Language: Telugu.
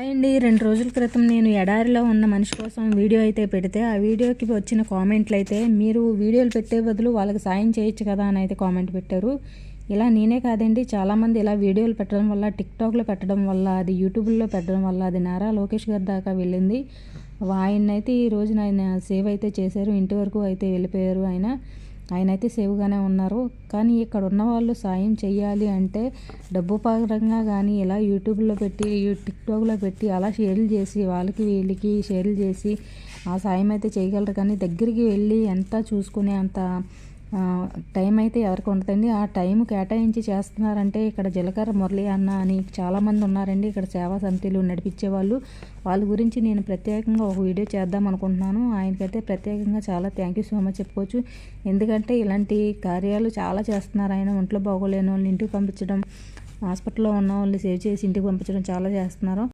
హాయ్ అండి. రెండు రోజుల క్రితం నేను ఎడారిలో ఉన్న మనిషి కోసం వీడియో అయితే పెడితే ఆ వీడియోకి వచ్చిన కామెంట్లు అయితే మీరు వీడియోలు పెట్టే బదులు వాళ్ళకి సాయం చేయొచ్చు కదా అని అయితే కామెంట్ పెట్టారు. ఇలా నేనే కాదండి చాలామంది ఇలా వీడియోలు పెట్టడం వల్ల టిక్టాక్లో పెట్టడం వల్ల అది యూట్యూబ్లో పెట్టడం వల్ల అది నారా లోకేష్ గారి దాకా వెళ్ళింది. ఆయన అయితే ఈ రోజున ఆయన సేవ్ అయితే చేశారు ఇంటి వరకు అయితే వెళ్ళిపోయారు ఆయన. ఆయన అయితే సేవ్గానే ఉన్నారు. కానీ ఇక్కడ ఉన్న వాళ్ళు సాయం చేయాలి అంటే డబ్బు పరంగా కానీ ఇలా యూట్యూబ్లో పెట్టి టిక్టాక్లో పెట్టి అలా షేర్లు చేసి వాళ్ళకి వీళ్ళకి షేర్లు చేసి ఆ సాయం అయితే చేయగలరు. కానీ దగ్గరికి వెళ్ళి ఎంత చూసుకునే అంత టైం అయితే ఎవరికి ఉంటుందండి ఆ టైం కేటాయించి చేస్తున్నారంటే ఇక్కడ జీలకర్ర మురళి అన్న అని చాలామంది ఉన్నారండి. ఇక్కడ సేవా సమితిలు నడిపించే వాళ్ళు. వాళ్ళ గురించి నేను ప్రత్యేకంగా ఒక వీడియో చేద్దాం అనుకుంటున్నాను. ఆయనకైతే ప్రత్యేకంగా చాలా థ్యాంక్ యూ సో మచ్ చెప్పుకోవచ్చు. ఎందుకంటే ఇలాంటి కార్యాలు చాలా చేస్తున్నారు. ఆయన ఒంట్లో బాగోలేని వాళ్ళని ఇంటికి పంపించడం హాస్పిటల్లో ఉన్న వాళ్ళని సేవ్ చేసి ఇంటికి పంపించడం చాలా చేస్తున్నారు.